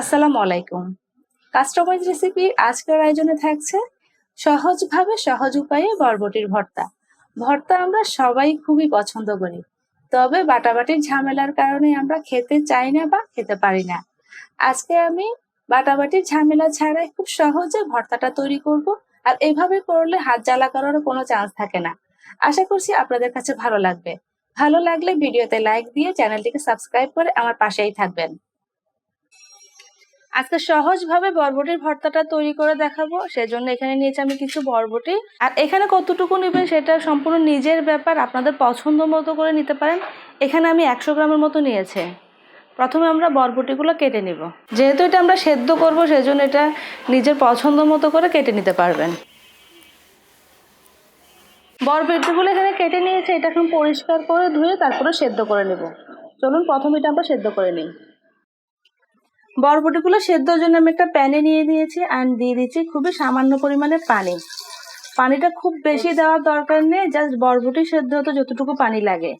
আসসালামু আলাইকুম। কাস্টমাইজ রেসিপির আজকের আয়োজনে থাকছে সহজভাবে সহজ উপায়ে বরবটির ভর্তা। ভর্তা আমরা সবাই খুবই পছন্দ করি, তবে বাটাবাটির ঝামেলার কারণে আমরা খেতে চাই না বা খেতে পারি না। আজকে আমি বাটাবাটির ঝামেলা ছাড়াই খুব সহজে ভর্তাটা তৈরি করব আর এভাবে করলে হাত জ্বালা করারও কোনো চান্স থাকে না। আশা করছি আপনাদের কাছে ভালো লাগবে। ভালো লাগলে ভিডিওতে লাইক দিয়ে চ্যানেলটিকে সাবস্ক্রাইব করে আমার পাশেই থাকবেন। আজকে সহজভাবে বরবটির ভর্তাটা তৈরি করে দেখাবো, সেজন্য এখানে নিয়েছি আমি কিছু বরবটি। আর এখানে কতটুকু নেবেন সেটা সম্পূর্ণ নিজের ব্যাপার, আপনাদের পছন্দ মতো করে নিতে পারেন। এখানে আমি একশো গ্রামের মতো নিয়েছে। প্রথমে আমরা বরবটিগুলো কেটে নিব। যেহেতু এটা আমরা সেদ্ধ করব, সেজন্য এটা নিজের পছন্দ মতো করে কেটে নিতে পারবেন। বরবটিগুলো এখানে কেটে নিয়েছে, এটা এখন পরিষ্কার করে ধুয়ে তারপরে সেদ্ধ করে নেব। চলুন, প্রথমে এটা আমরা সেদ্ধ করে নিই। বরবটিগুলো সেদ্ধর জন্য আমি একটা প্যানে নিয়ে নিয়েছি আর দিয়ে দিচ্ছি খুবই সামান্য পরিমাণে পানি। পানিটা খুব বেশি দেওয়ার দরকার নেই জাস্ট বরবটি সেদ্ধ হতে যতটুকু পানি লাগে।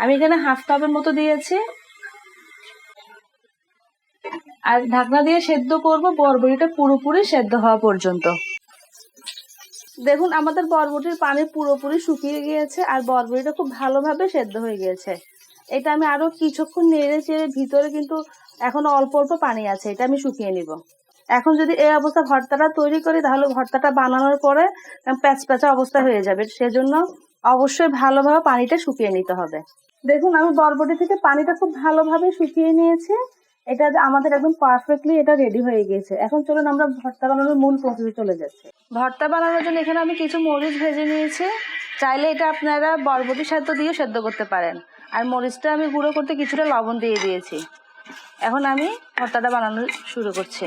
আমি এখানে হাফ কাপের মতো দিয়েছি। আর ঢাকনা দিয়ে সেদ্ধ করব বরবটিটা পুরোপুরি সেদ্ধ হওয়া পর্যন্ত। দেখুন, আমাদের বরবটির পানি পুরোপুরি শুকিয়ে গিয়েছে আর বরবটিটা খুব ভালোভাবে সেদ্ধ হয়ে গিয়েছে। এটা আমি আরও কিছুক্ষণ নেড়ে চেড়ে ভিতরে কিন্তু এখনও অল্প অল্প পানি আছে, এটা আমি শুকিয়ে নিব। এখন যদি এই অবস্থা ভর্তাটা তৈরি করি, তাহলে ভর্তাটা বানানোর পরে প্যাচ প্যাচা অবস্থা হয়ে যাবে। সেজন্য অবশ্যই ভালোভাবে পানিটা শুকিয়ে নিতে হবে। দেখুন, আমি বরবটি থেকে পানিটা খুব ভালোভাবে শুকিয়ে নিয়েছি। এটা আমাদের একদম পারফেক্টলি এটা রেডি হয়ে গিয়েছে। এখন চলুন আমরা ভর্তা বানানোর মূল প্রসেসে চলে যাচ্ছি। ভর্তা বানানোর জন্য এখানে আমি কিছু মরিচ ভেজে নিয়েছি। চাইলে এটা আপনারা বরবটি সাথে দিয়ে সেদ্ধ করতে পারেন। আর মরিচটা আমি গুঁড়ো করতে কিছুটা লবণ দিয়ে দিয়েছি। এখন আমি ভর্তাটা বানানো শুরু করছি।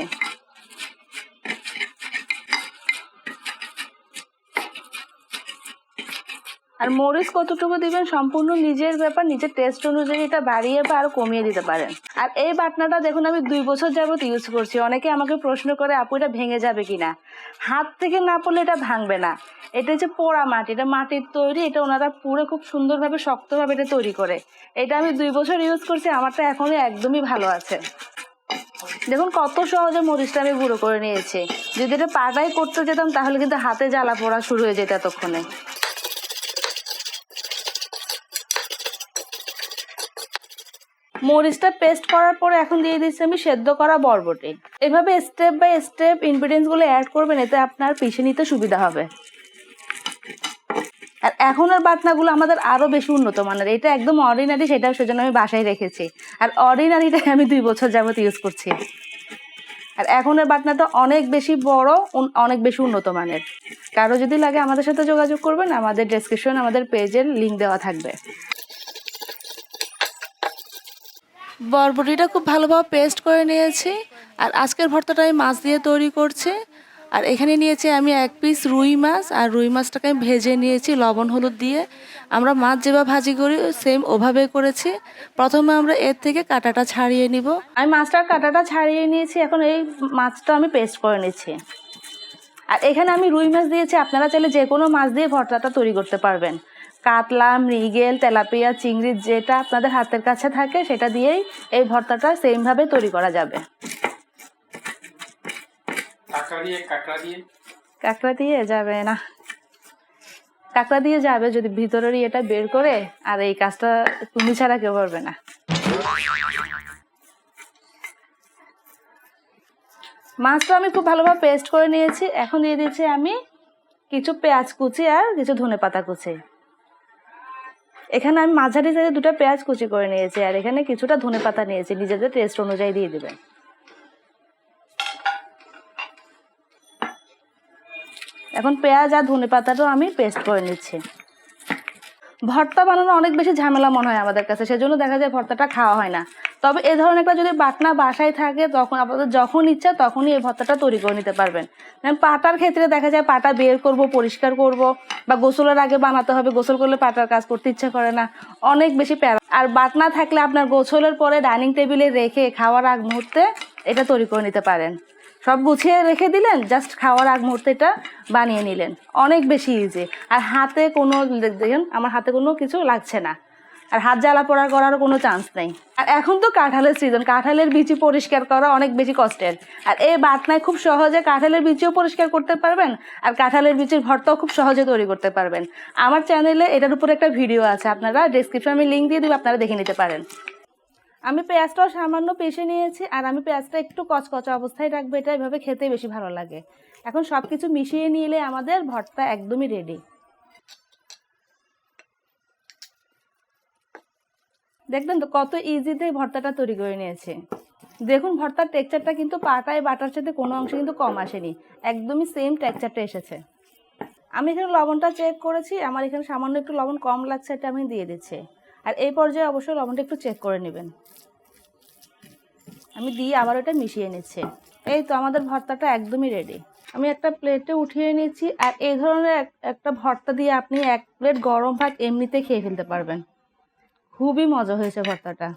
আর মরিচ কতটুকু দিবেন সম্পূর্ণ নিজের ব্যাপার, নিজের টেস্ট অনুযায়ী এটা বাড়িয়ে বা আরও কমিয়ে দিতে পারেন। আর এই বাটনাটা দেখুন, আমি দুই বছর যাবত ইউজ করছি। অনেকে আমাকে প্রশ্ন করে, আপু, এটা ভেঙে যাবে কিনা? হাত থেকে না পড়লে এটা ভাঙবে না। এটা হচ্ছে পোড়া মাটি, এটা মাটির তৈরি, এটা ওনারা পুরো খুব সুন্দরভাবে, শক্তভাবে এটা তৈরি করে। এটা আমি দুই বছর ইউজ করছি, আমারটা এখনও একদমই ভালো আছে। দেখুন, কত সহজে মরিচটা আমি গুঁড়ো করে নিয়েছি। যদি এটা পাটাই করতে যেতাম, তাহলে কিন্তু হাতে জ্বালা পোড়া শুরু হয়ে যেত এতক্ষণে। মরিচটা পেস্ট করার পরে এখন দিয়ে দিচ্ছি আমি সেদ্ধ করা বরবটি। এভাবে স্টেপ বাই স্টেপ ইনগ্রিডিয়েন্টসগুলো অ্যাড করবেন, এতে আপনার পিষে নিতে সুবিধা হবে। আর এখনের বাটনাগুলো আমাদের আরও বেশি উন্নত মানের। এটা একদম অর্ডিনারি সেটা সেজন্য আমি বাসায় রেখেছি। আর অর্ডিনারিটা আমি দুই বছর যাবত ইউজ করছি। আর এখনের বাটনাটা অনেক বেশি বড় অনেক বেশি উন্নত মানের। কারও যদি লাগে আমাদের সাথে যোগাযোগ করবেন, আমাদের ডেসক্রিপশন আমাদের পেজের লিংক দেওয়া থাকবে। বরবটিটা খুব ভালোভাবে পেস্ট করে নিয়েছি। আর আজকের ভর্তাটা আমি মাছ দিয়ে তৈরি করছি। আর এখানে নিয়েছি আমি এক পিস রুই মাছ। আর রুই মাছটাকে আমি ভেজে নিয়েছি লবণ, হলুদ দিয়ে। আমরা মাছ যেভাবে ভাজি করি সেম ওভাবে করেছি। প্রথমে আমরা এর থেকে কাঁটাটা ছাড়িয়ে নিব। আমি মাছটার কাঁটাটা ছাড়িয়ে নিয়েছি। এখন এই মাছটা আমি পেস্ট করে নিচ্ছি। আর এখানে আমি রুই মাছ দিয়েছি আপনারা চাইলে যে কোনো মাছ দিয়ে ভর্তাটা তৈরি করতে পারবেন। কাতলা মৃগেল তেলাপিয়া চিংড়ি যেটা আপনাদের হাতের কাছে থাকে সেটা দিয়েই এই ভর্তাটা সেমভাবে তৈরি করা যাবে। কাঁকড়া দিয়ে যাবে না। কাঁকড়া দিয়ে যাবে যদি ভিতরের এটা বের করে আর এই কাজটা তুমি ছাড়া কেউ করবে না। মাছটা আমি খুব ভালোভাবে পেস্ট করে নিয়েছি। এখন দিয়ে দিচ্ছি আমি কিছু পেঁয়াজ কুচি আর কিছু ধনে পাতা কুচি। এখানে আমি মাঝারি সাইজে দুটো পেঁয়াজ কুচি করে নিয়েছি আর এখানে কিছুটা ধনে পাতা নিয়েছি। নিজেদের টেস্ট অনুযায়ী দিয়ে দেবেন। এখন পেঁয়াজ আর ধনে পাতাটাও আমি পেস্ট করে নিচ্ছি। ভর্তা বানানো অনেক বেশি ঝামেলা মনে হয় আমাদের কাছে, সেজন্য দেখা যায় ভর্তাটা খাওয়া হয় না। তবে এ ধরনের একটা যদি বাটনা বাসায় থাকে, তখন আপনাদের যখন ইচ্ছা তখনই এই ভর্তাটা তৈরি করে নিতে পারবেন। যেমন পাটার ক্ষেত্রে দেখা যায় পাটা বের করব, পরিষ্কার করব, বা গোসলের আগে বানাতে হবে, গোসল করলে পাটার কাজ করতে ইচ্ছা করে না। অনেক বেশি প্যারা আর বাটনা থাকলে আপনার গোসলের পরে ডাইনিং টেবিলে রেখে খাওয়ার আগ মুহূর্তে এটা তৈরি করে নিতে পারেন। সব গুছিয়ে রেখে দিলেন, জাস্ট খাওয়ার আগ মুহূর্তে এটা বানিয়ে নিলেন। অনেক বেশি ইজি আর হাতে কোনো দেখুন, আমার হাতে কোনো কিছু লাগছে না। আর হাত জ্বালা পোড়া করার কোনো চান্স নেই। আর এখন তো কাঁঠালের সিজন কাঁঠালের বিচি পরিষ্কার করা অনেক বেশি কষ্টের। আর এই বাটনায় খুব সহজে কাঁঠালের বিচিও পরিষ্কার করতে পারবেন, আর কাঁঠালের বিচির ভর্তাও খুব সহজে তৈরি করতে পারবেন। আমার চ্যানেলে এটার উপর একটা ভিডিও আছে, আপনারা ডিসক্রিপশনে আমি লিঙ্ক দিয়ে দেবো, আপনারা দেখে নিতে পারেন। আমি পেঁয়াজটাও সামান্য পেশে নিয়েছি, আর আমি পেঁয়াজটা একটু কচকচা অবস্থায় রাখব, এটা এভাবে খেতে বেশি ভালো লাগে। এখন সব কিছু মিশিয়ে নিলে আমাদের ভর্তা একদমই রেডি দেখবেন তো কত ইজিতে ভর্তাটা তৈরি করে নিয়েছে। দেখুন ভর্তার টেক্সচারটা কিন্তু পাটায় বাটার সাথে কোনো অংশে কিন্তু কম আসেনি। একদমই সেম টেক্সচারটা এসেছে। আমি এখানে লবণটা চেক করেছি, আমার এখানে সামান্য একটু লবণ কম লাগছে, এটা আমি দিয়ে দিচ্ছি। আর এই পর্যায়ে অবশ্যই লবণটা একটু চেক করে নেবেন। আমি দিয়ে আবার ওটা মিশিয়ে নিচ্ছি। এই তো আমাদের ভর্তাটা একদমই রেডি আমি একটা প্লেটে উঠিয়ে নিচ্ছি, আর এই ধরনের এক- একটা ভর্তা দিয়ে আপনি এক প্লেট গরম ভাত এমনিতে খেয়ে ফেলতে পারবেন। খুবই মজা হয়েছে ভর্তাটা।